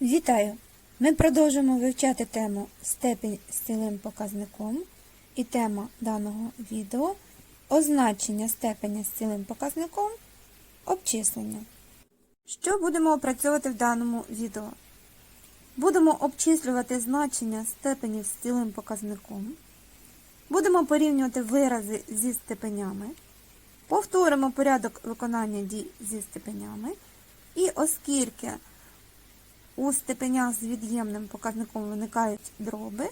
Вітаю! Ми продовжимо вивчати тему степінь з цілим показником і тема даного відео означення степеня з цілим показником обчислення. Що будемо опрацьовувати в даному відео? Будемо обчислювати значення степенів з цілим показником. Будемо порівнювати вирази зі степенями. Повторимо порядок виконання дій зі степенями. І оскільки у степенях з від'ємним показником виникають дроби,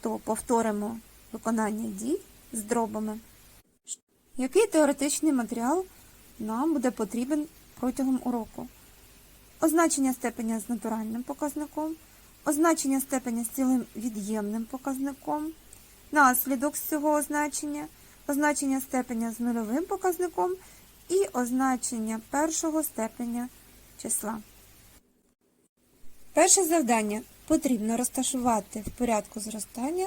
то повторимо виконання дій з дробами. Який теоретичний матеріал нам буде потрібен протягом уроку? Означення степеня з натуральним показником, означення степеня з цілим від'ємним показником, наслідок з цього означення, означення степеня з нульовим показником і означення першого степеня числа. Перше завдання потрібно розташувати в порядку зростання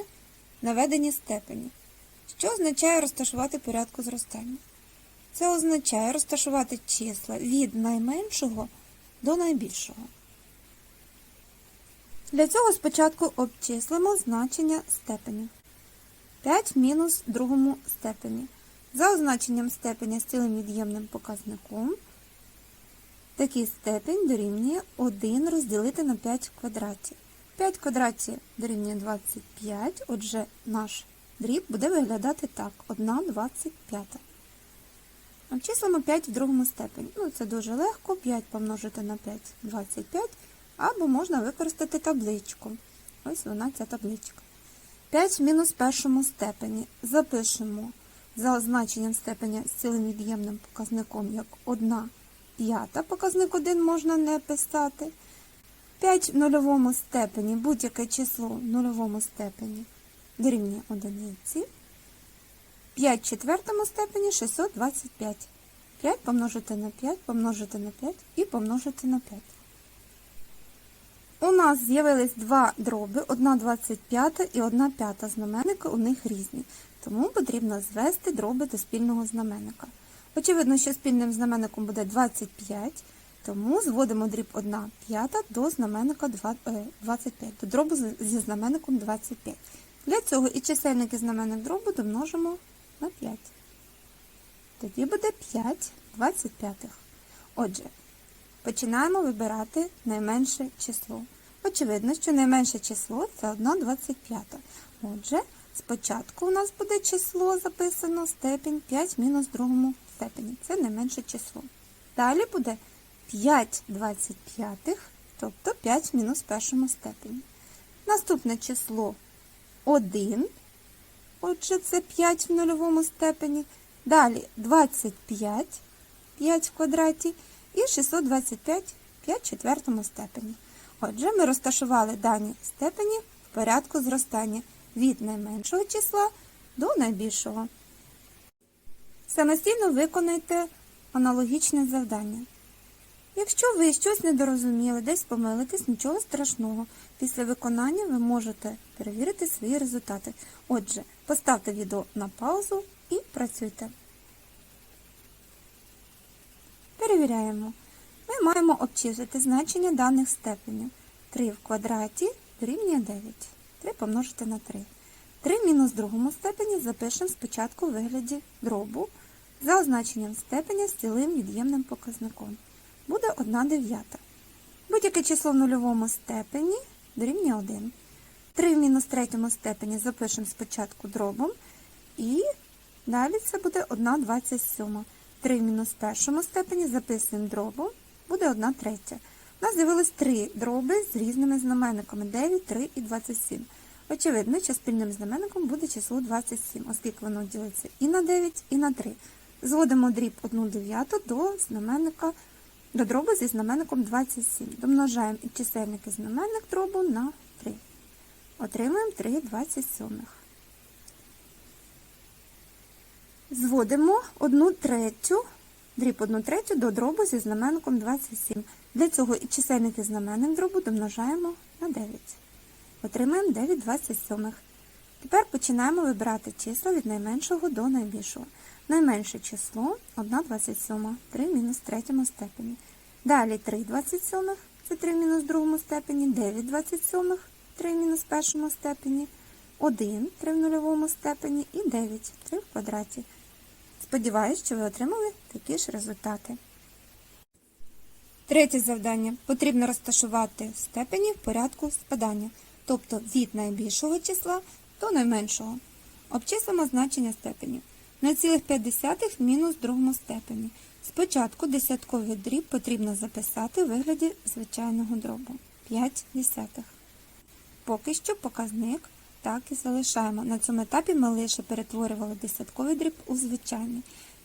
наведені степені. Що означає розташувати в порядку зростання? Це означає розташувати числа від найменшого до найбільшого. Для цього спочатку обчислимо значення степені. 5 мінус другому степені. За означенням степеня з цілим від'ємним показником Такий степень дорівнює 1 розділити на 5 в квадраті. 5 в квадраті дорівнює 25, отже, наш дріб буде виглядати так: 1 25. Обчислимо 5 в другому степені. Ну, це дуже легко, 5 помножити на 5 25, або можна використати табличку. Ось вона ця табличка. 5 в мінус першому степені. Запишемо за означенням степеня з цілим від'ємним показником як 1 п'ята, показник 1 можна не писати. 5 в нульовому степені, будь-яке число в нульовому степені дорівнює одиниці. 5 в четвертому степені 625. 5 помножити на 5, помножити на 5 і помножити на 5. У нас з'явились два дроби, одна 25 і одна п'ята знаменника, у них різні. Тому потрібно звести дроби до спільного знаменника. Очевидно, що спільним знаменником буде 25, тому зводимо дріб 1 п'ята до знаменника 25, до дробу зі знаменником 25. Для цього і чисельник і знаменник дробу домножимо на 5. Тоді буде 5 25. Отже, починаємо вибирати найменше число. Очевидно, що найменше число це 1 25. Отже, спочатку у нас буде число записано степінь 5 мінус другому степені. Це найменше число. Далі буде 5 25, тобто 5 в мінус першому степені. Наступне число 1, отже, це 5 в нульовому степені. Далі 25, 5 в квадраті і 625, 5 в четвертому степені. Отже, ми розташували дані степені в порядку зростання від найменшого числа до найбільшого. Самостійно виконайте аналогічне завдання. Якщо ви щось недорозуміли, десь помилитесь, нічого страшного. Після виконання ви можете перевірити свої результати. Отже, поставте відео на паузу і працюйте. Перевіряємо. Ми маємо обчислити значення даних степенів. 3 в квадраті дорівнює 9. 3 помножити на 3. 3 мінус другому степені запишемо спочатку у вигляді дробу за означенням степеня з цілим від'ємним показником. Буде 1 дев'ята. Будь-яке число в нульовому степені дорівнює 1. 3 в мінус третьому степені запишемо спочатку дробом. І далі це буде 1 27. 3 в мінус першому степені записуємо дробом, буде 1 третя. У нас з'явилось 3 дроби з різними знаменниками 9, 3 і 27. Очевидно, що спільним знаменником буде число 27, оскільки воно ділиться і на 9, і на 3. Зводимо дріб 1 дев'яту до знаменника, до дробу зі знаменником 27. Домножаємо і чисельник і знаменник дробу на 3. Отримуємо 3 27. Зводимо 1 третю, дріб 1 третю до дробу зі знаменником 27. Для цього і чисельник і знаменник дробу домножаємо на 9. Отримаємо 9 27. Тепер починаємо вибирати числа від найменшого до найбільшого. Найменше число 1 27, 3 мінус третьому степені. Далі 3 27, це 3 в мінус другому степені, 9 27, 3 в мінус першому степені, 1 3 в нульовому степені і 9 3 в квадраті. Сподіваюсь, що ви отримали такі ж результати. Третє завдання. Потрібно розташувати степені в порядку спадання, тобто від найбільшого числа до найменшого. Обчислимо значення степенів. 0,5 в мінус другому степені. Спочатку десятковий дріб потрібно записати у вигляді звичайного дробу 5 десятих. Поки що показник так і залишаємо. На цьому етапі ми лише перетворювали десятковий дріб у звичайний.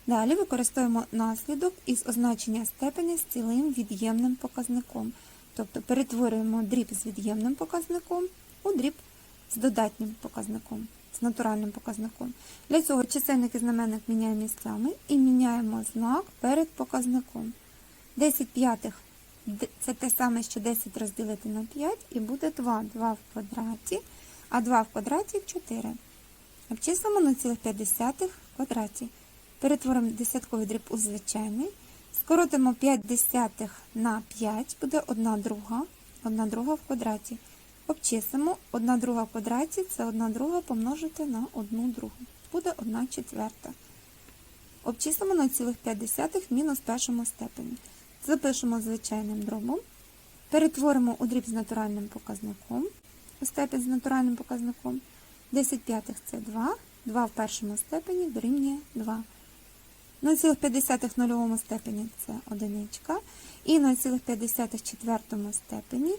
Далі використовуємо наслідок із означення степені з цілим від'ємним показником. Тобто перетворюємо дріб з від'ємним показником у дріб з додатнім показником, з натуральним показником. Для цього чисельник і знаменник міняємо місцями і міняємо знак перед показником. 10 п'ятих це те саме, що 10 розділити на 5 і буде 2. 2 в квадраті, а 2 в квадраті 4. Обчислимо 0,5 в квадраті. Перетворимо десятковий дріб у звичайний. Скоротимо 5 десятих на 5, буде 1 друга, 1 друга в квадраті. Обчислимо 1 друга в квадраті, це 1 друга помножити на 1 другу. Буде 1 четверта. Обчислимо 0,5 в мінус першому степені. Запишемо звичайним дробом. Перетворимо у дріб з натуральним показником. У степень з натуральним показником. 10 п'ятих це 2. 2 в першому степені дорівнює 2. 0,5 в нульовому степені це одиничка. І 0,5 в четвертому степені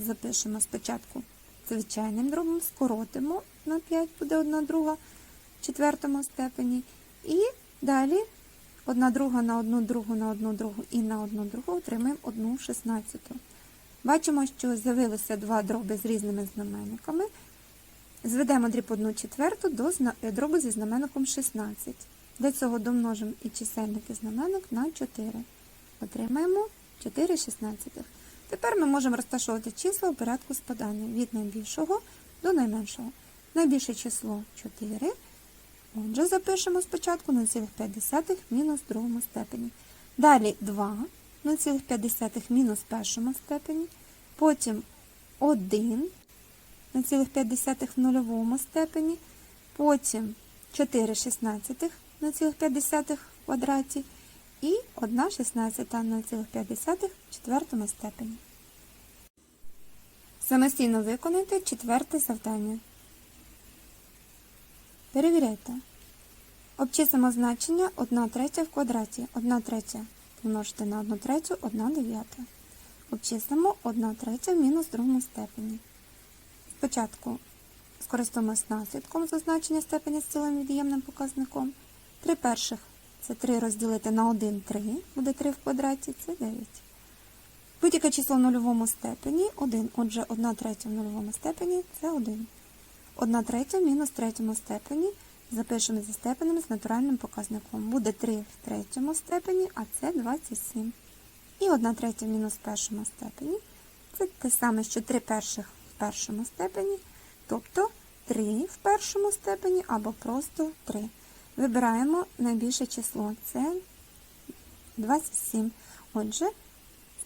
запишемо спочатку звичайним дробом, скоротимо на 5, буде 1 друга в четвертому степені. І далі 1 друга на 1 другу на 1 другу і на 1 другу отримаємо 1 шістнадцяту. Бачимо, що з'явилися два дроби з різними знаменниками. Зведемо дріб 1 четверту до е, дробу зі знаменником 16. Для цього домножимо і чисельник і знаменник на 4. Отримаємо 4 шістнадцятих. Тепер ми можемо розташовувати числа у порядку спадання від найбільшого до найменшого. Найбільше число 4. Отже, запишемо спочатку 0,5 мінус другому степені. Далі 2, 0,5 мінус першому степені. Потім 1, 0,5 в нульовому степені. Потім 4 шістнадцятих 0,5 в квадраті. І 1 шістнадцята 0,5 в четвертому степені. Самостійно виконайте четверте завдання. Перевіряйте. Обчислимо значення 1 третя в квадраті. 1 третя помножити на 1 третю, 1 дев'ята. Обчислимо 1 третя в мінус другому степені. Спочатку скористаємось наслідком за значення степені з цілим від'ємним показником. 3 перших це 3 розділити на 1 3, буде 3 в квадраті, це 9. Будь-яке число в нульовому степені 1, отже 1 третя в нульовому степені це 1. 1 третя в мінус третьому степені запишемо зі степенем з натуральним показником. Буде 3 в третьому степені, а це 27. І 1 третя мінус першому степені. Це те саме, що 3 перших в першому степені, тобто 3 в першому степені або просто 3. Вибираємо найбільше число. Це 27. Отже,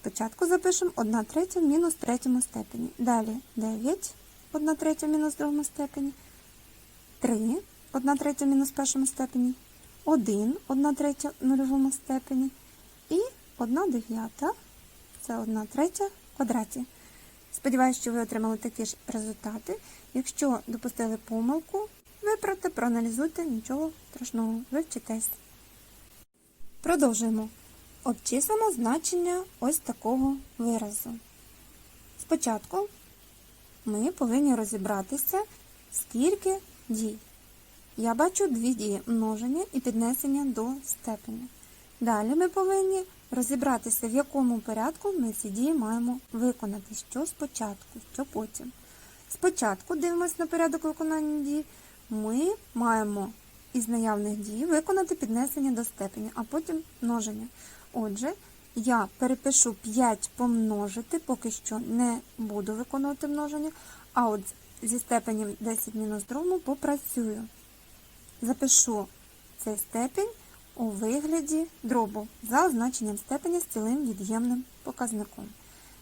спочатку запишемо 1 третя в мінус третьому степені. Далі 9, 1 третя мінус другому степені. 3, 1 третя мінус першому степені. 1, 1 третя в нульовому степені. І 1 дев'ята. Це 1 третя в квадраті. Сподіваюсь, що ви отримали такі ж результати. Якщо допустили помилку, виправте, проаналізуйте, нічого страшного, вивчитесь. Продовжуємо. Обчислимо значення ось такого виразу. Спочатку ми повинні розібратися, скільки дій. Я бачу дві дії множення і піднесення до степеня. Далі ми повинні розібратися, в якому порядку ми ці дії маємо виконати, що спочатку, що потім. Спочатку дивимося на порядок виконання дій. Ми маємо із наявних дій виконати піднесення до степеня, а потім множення. Отже, я перепишу 5 помножити, поки що не буду виконувати множення, а от зі степенем 10 мінус другому попрацюю. Запишу цей степінь у вигляді дробу за означенням степеня з цілим від'ємним показником.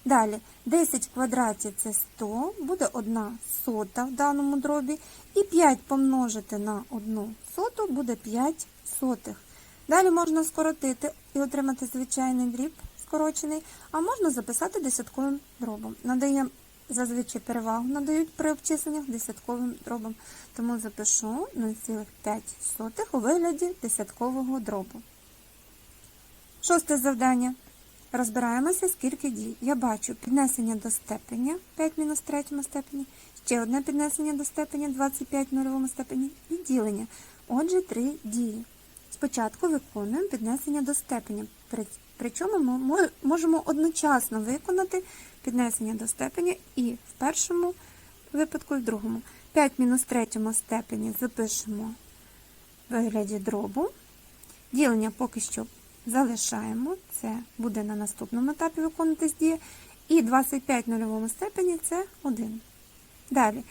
Далі 10 в квадраті це 100, буде 1 сота в даному дробі. І 5 помножити на 1 соту буде 5 сотих. Далі можна скоротити і отримати звичайний дріб скорочений, а можна записати десятковим дробом. Надаємо зазвичай перевагу надають при обчисленнях десятковим дробом. Тому запишу 0,5 у вигляді десяткового дробу. Шосте завдання. Розбираємося, скільки дій. Я бачу піднесення до степеня 5 мінус в третьому степені, ще одне піднесення до степеня 25 в нульовому степені і ділення. Отже, три дії. Спочатку виконуємо піднесення до степеня. Причому ми можемо одночасно виконати піднесення до степеня і в першому випадку, і в другому. 5 мінус в третьому степені запишемо в вигляді дробу. Ділення поки що залишаємо, це буде на наступному етапі виконуватись дія. І 25 в нульовому степені це 1. Далі.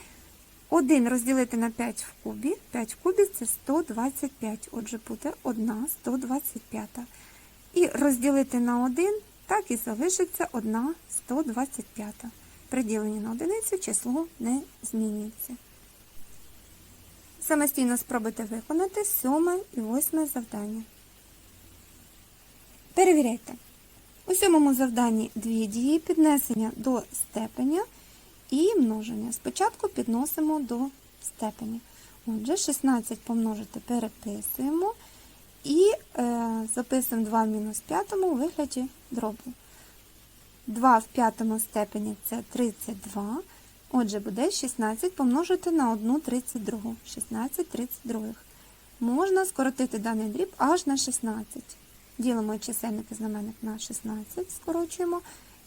1 розділити на 5 в кубі. 5 в кубі це 125. Отже, буде 1 125. І розділити на 1, так і залишиться 1 125. При на одиницю число не змінюється. Самостійно спробуйте виконати сьоме і восьме завдання. Перевіряйте. У сьомому завданні дві дії піднесення до степеня і множення. Спочатку підносимо до степеня. Отже, 16 помножити переписуємо і е, записуємо 2 в мінус 5 у вигляді дробу. 2 в п'ятому степені це 32. Отже, буде 16 помножити на 1 32. 16 32. Можна скоротити даний дріб аж на 16. Ділимо чисельник і знаменник на 16, скорочуємо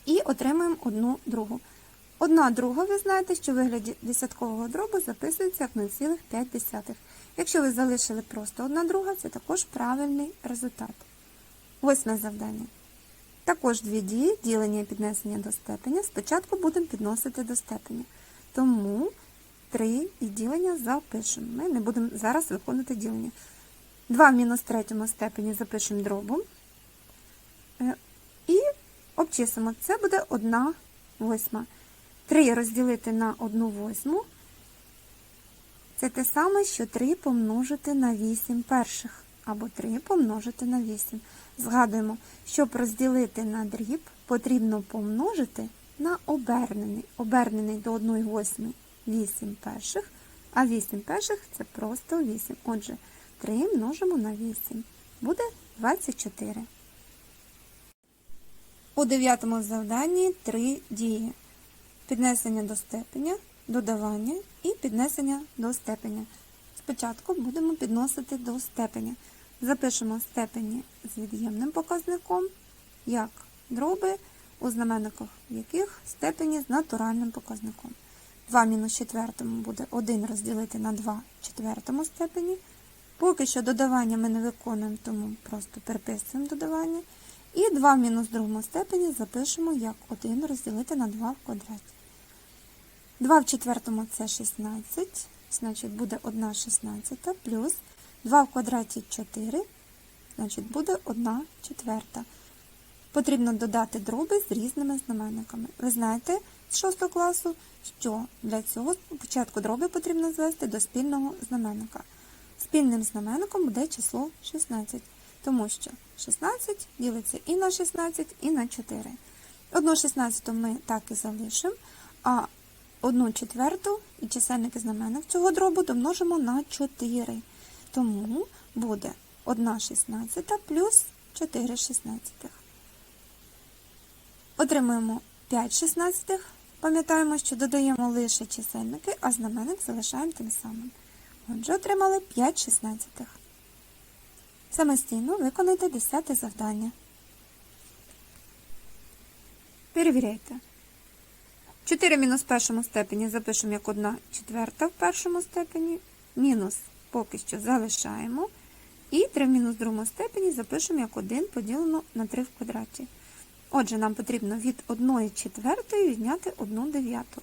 і отримуємо одну другу. Одна друга, ви знаєте, що в вигляді десяткового дробу записується як 0,5. Якщо ви залишили просто одна друга, це також правильний результат. Восьме завдання. Також дві дії, ділення і піднесення до степеня. Спочатку будемо підносити до степеня. Тому 3 і ділення запишемо. Ми не будемо зараз виконувати ділення. 2 в мінус третьому степені запишемо дробом. Е, І обчислимо. Це буде 1 восьма. 3 розділити на 1 восьму. Це те саме, що 3 помножити на 8 перших. Або 3 помножити на 8. Згадуємо, щоб розділити на дріб, потрібно помножити на обернений. Обернений до 1 восьми 8 перших, а 8 перших це просто 8. Отже, 3 множимо на 8. Буде 24. У дев'ятому завданні три дії. Піднесення до степеня, додавання і піднесення до степеня. Спочатку будемо підносити до степеня. Запишемо степені з від'ємним показником, як дроби, у знаменниках яких степені з натуральним показником. 2 мінус четвертому буде 1 розділити на 2 четвертому степені. Поки що додавання ми не виконуємо, тому просто переписуємо додавання. І 2 в мінус другому степені запишемо як 1 розділити на 2 в квадраті. 2 в четвертому це 16, значить буде 1 шістнадцята, плюс 2 в квадраті 4, значить буде 1 четверта. Потрібно додати дроби з різними знаменниками. Ви знаєте з 6 класу, що для цього спочатку дроби потрібно звести до спільного знаменника. Спільним знаменником буде число 16, тому що 16 ділиться і на 16, і на 4. Одну 16 ми так і залишимо, а одну четверту і чисельник і цього дробу домножимо на 4. Тому буде 1 16 плюс 4 16. Отримуємо 5 16. Пам'ятаємо, що додаємо лише чисельники, а знаменник залишаємо тим самим. Отже, отримали 5 шістнадцятих. Самостійно виконайте 10 завдання. Перевіряйте. 4 мінус в першому степені запишемо як 1 четверта в першому степені. Мінус поки що залишаємо. І 3 в мінус в другому степені запишемо як 1 поділено на 3 в квадраті. Отже, нам потрібно від 1 четвертої відняти 1 дев'яту.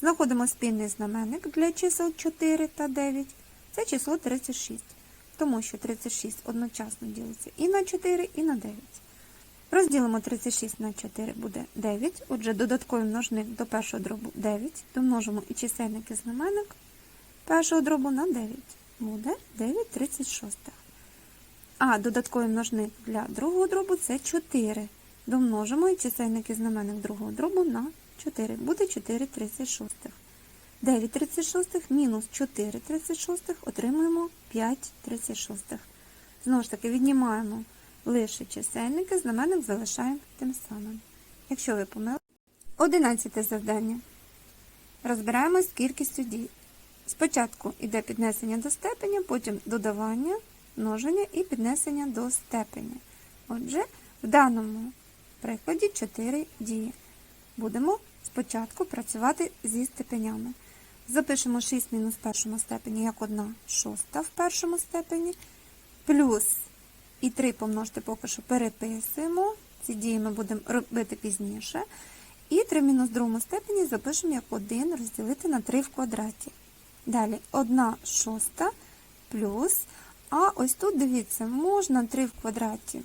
Знаходимо спільний знаменник для чисел 4 та 9. Це число 36, тому що 36 одночасно ділиться і на 4, і на 9. Розділимо 36 на 4 буде 9. Отже, додатковий множник до першого дробу 9. Домножимо і чисельник і знаменник першого дробу на 9. Буде 9 36. А додатковий множник для другого дробу це 4. Домножимо і чисельник і знаменник другого дробу на 4. Буде 4 36. 9 36 мінус 4 36 отримуємо 5 36. Знову ж таки, віднімаємо лише чисельники, знаменник залишаємо тим самим. Якщо ви помили. Одинадцяте завдання. Розбираємось з кількістю дій. Спочатку йде піднесення до степеня, потім додавання, множення і піднесення до степеня. Отже, в даному прикладі 4 дії. Будемо спочатку працювати зі степенями. Запишемо 6 мінус в першому степені як 1 шоста в першому степені, плюс і 3 помножити поки що переписуємо. Ці дії ми будемо робити пізніше. І 3 мінус в другому степені запишемо як 1 розділити на 3 в квадраті. Далі 1 шоста плюс. А ось тут, дивіться, можна 3 в квадраті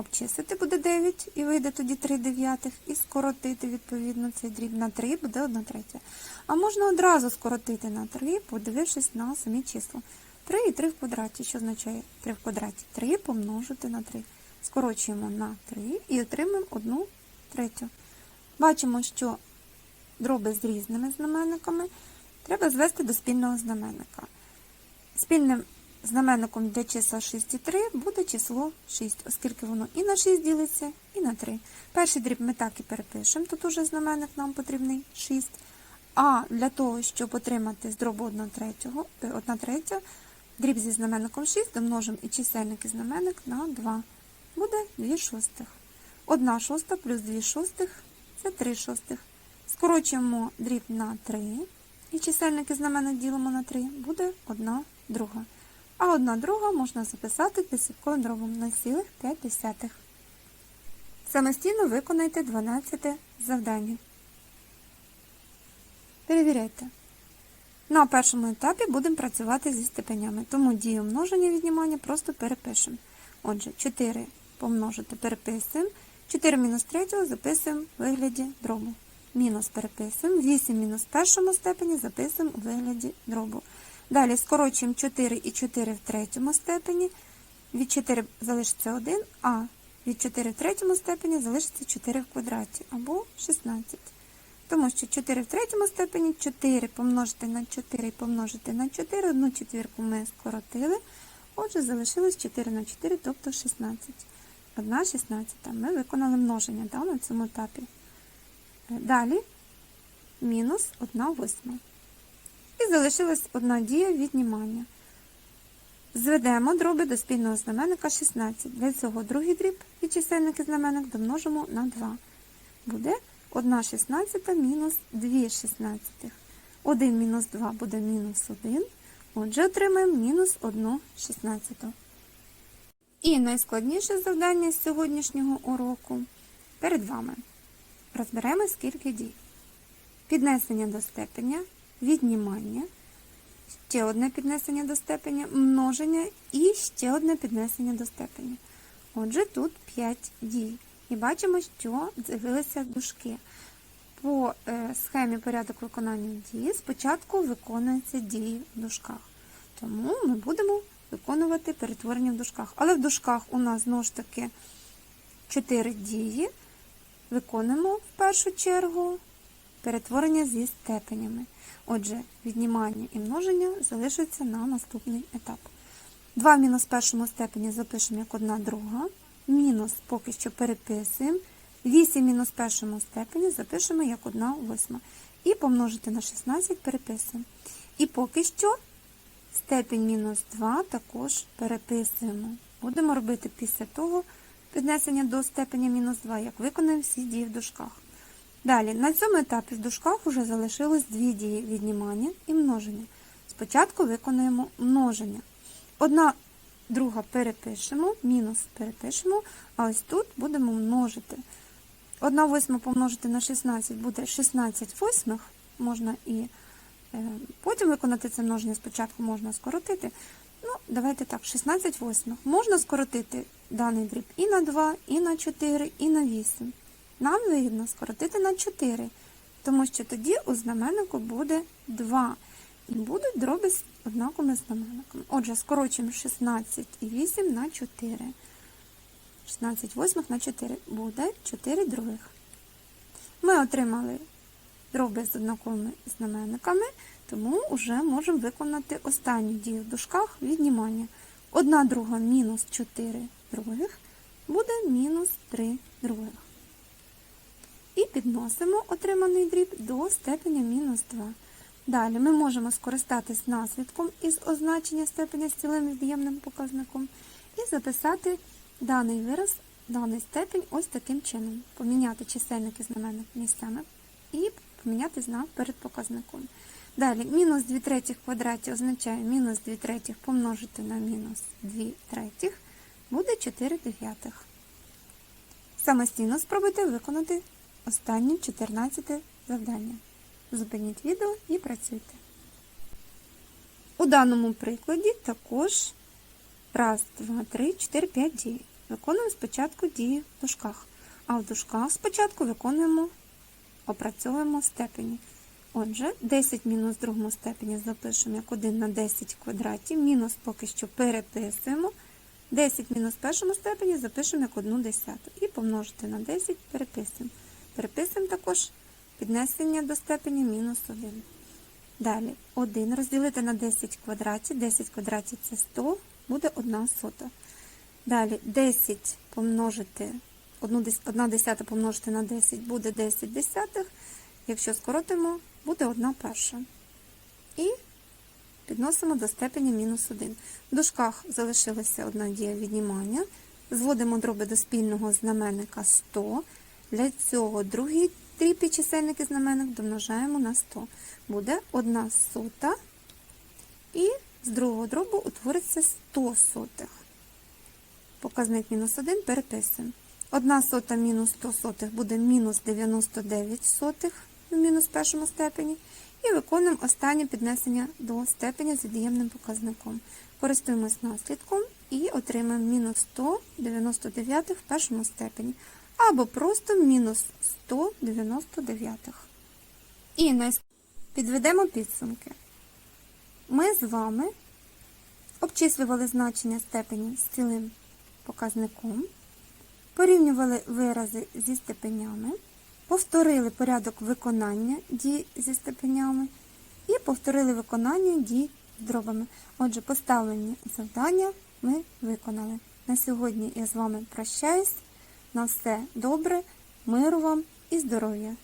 обчислити буде 9 і вийде тоді 3 дев'ятих, і скоротити, відповідно, цей дріб на 3 буде 1 третя. А можна одразу скоротити на 3, подивившись на самі числа. 3 і 3 в квадраті. Що означає 3 в квадраті? 3 помножити на 3. Скорочуємо на 3 і отримаємо 1 третю. Бачимо, що дроби з різними знаменниками треба звести до спільного знаменника. Спільним знаменником для числа 6 і 3 буде число 6, оскільки воно і на 6 ділиться, і на 3. Перший дріб ми так і перепишемо, тут уже знаменник нам потрібний 6. А для того, щоб отримати з дробу 1 третього, 1 третя, дріб зі знаменником 6 домножимо і чисельник і знаменник на 2. Буде 2 шостих. 1 шоста плюс 2 шостих це 3 шостих. Скорочуємо дріб на 3. І чисельник і знаменник ділимо на 3. Буде 1 друга. А 1 друга можна записати десятковим дробом на цілих 5 десятих. Самостійно виконайте 12 завдання. Перевіряйте. На першому етапі будемо працювати зі степенями, тому дію множення віднімання просто перепишемо. Отже, 4 помножити переписуємо, 4 мінус 3 записуємо в вигляді дробу. Мінус переписуємо, 8 мінус першому степені записуємо у вигляді дробу. Далі скорочуємо 4 і 4 в третьому степені. Від 4 залишиться 1, а від 4 в третьому степені залишиться 4 в квадраті або 16. Тому що 4 в третьому степені 4 помножити на 4 і помножити на 4, одну четвірку ми скоротили. Отже, залишилось 4 на 4, тобто 16. 1 16. Ми виконали множення да, на цьому етапі. Е, Далі мінус 1 восьма. І залишилась одна дія віднімання. Зведемо дроби до спільного знаменника 16. Для цього другий дріб і чисельник і знаменник домножимо на 2. Буде 1 шістнадцята мінус 2 шістнадцятих. 1 мінус 2 буде мінус 1. Отже, отримаємо мінус 1 шістнадцяту. І найскладніше завдання з сьогоднішнього уроку перед вами. Розберемо скільки дій. Піднесення до степеня, віднімання, ще одне піднесення до степеня, множення і ще одне піднесення до степеня. Отже, тут 5 дій. І бачимо, що з'явилися дужки. По е, схемі порядок виконання дії спочатку виконуються дії в дужках. Тому ми будемо виконувати перетворення в дужках. Але в дужках у нас знову ж таки 4 дії. Виконуємо в першу чергу перетворення зі степенями. Отже, віднімання і множення залишаться на наступний етап. 2 мінус першому степені запишемо як одна друга. Мінус поки що переписуємо. 8 мінус першому степені запишемо як 1 восьма. І помножити на 16 переписуємо. І поки що степень мінус 2 також переписуємо. Будемо робити після того піднесення до степеня мінус 2, як виконаємо всі дії в дужках. Далі, на цьому етапі в дужках вже залишилось дві дії віднімання і множення. Спочатку виконуємо множення. Одна друга перепишемо, мінус перепишемо, а ось тут будемо множити. 1 восьма помножити на 16 буде 16 восьмих, можна і е, потім виконати це множення спочатку можна скоротити. Ну, давайте так, 16 восьмих. Можна скоротити даний дріб і на 2, і на 4, і на 8. Нам вигідно скоротити на 4, тому що тоді у знаменнику буде 2. І будуть дроби з однаковими знаменниками. Отже, скорочуємо 16 і 8 на 4. 16 восьмих на 4 буде 4 других. Ми отримали дроби з однаковими знаменниками, тому вже можемо виконати останню дію в дужках віднімання. 1 друга мінус 4 других буде мінус 3 других. І підносимо отриманий дріб до степеня мінус 2. Далі ми можемо скористатись наслідком із означення степеня з цілим від'ємним показником і записати даний вираз, даний степень ось таким чином. Поміняти чисельник і знаменник місцями і поміняти знак перед показником. Далі, мінус 2 третіх квадраті означає мінус 2 третіх помножити на мінус 2 третіх, буде 4 дев'ятих. Самостійно спробуйте виконати останнє 14 завдання. Зупиніть відео і працюйте. У даному прикладі також раз, два, три, чотири, п'ять дій. Виконуємо спочатку дії в дужках, а в дужках спочатку виконуємо, опрацьовуємо степені. Отже, 10 мінус другому степені запишемо як 1 на 10 в квадраті, мінус поки що переписуємо. 10 мінус першому степені запишемо як 1 десяту. І помножити на 10 переписуємо. Переписуємо також піднесення до степені мінус 1. Далі 1 розділити на 10 в квадраті. 10 в квадраті це 100, буде 1 сота. Далі 10 помножити, 1 десята помножити на 10 буде 10 десятих. Якщо скоротимо, буде 1 перша. І підносимо до степені мінус 1. В дужках залишилася одна дія віднімання. Зводимо дроби до спільного знаменника 100. Для цього другий тріпі чисельник і домножаємо на 100. Буде 1 сота. І з другого дробу утвориться 100 сотих. Показник мінус 1 переписуємо. 1 сота мінус 100 сотих буде мінус 99 сотих в мінус першому степені. І виконуємо останнє піднесення до степеня з від'ємним показником. Користуємось наслідком і отримаємо мінус 199 в першому степені. Або просто мінус 199. І найс- підведемо підсумки. Ми з вами обчислювали значення степені з цілим показником, порівнювали вирази зі степенями, повторили порядок виконання дій зі степенями і повторили виконання дій з дробами. Отже, поставлені завдання ми виконали. На сьогодні я з вами прощаюсь. На все добре, миру вам і здоров'я!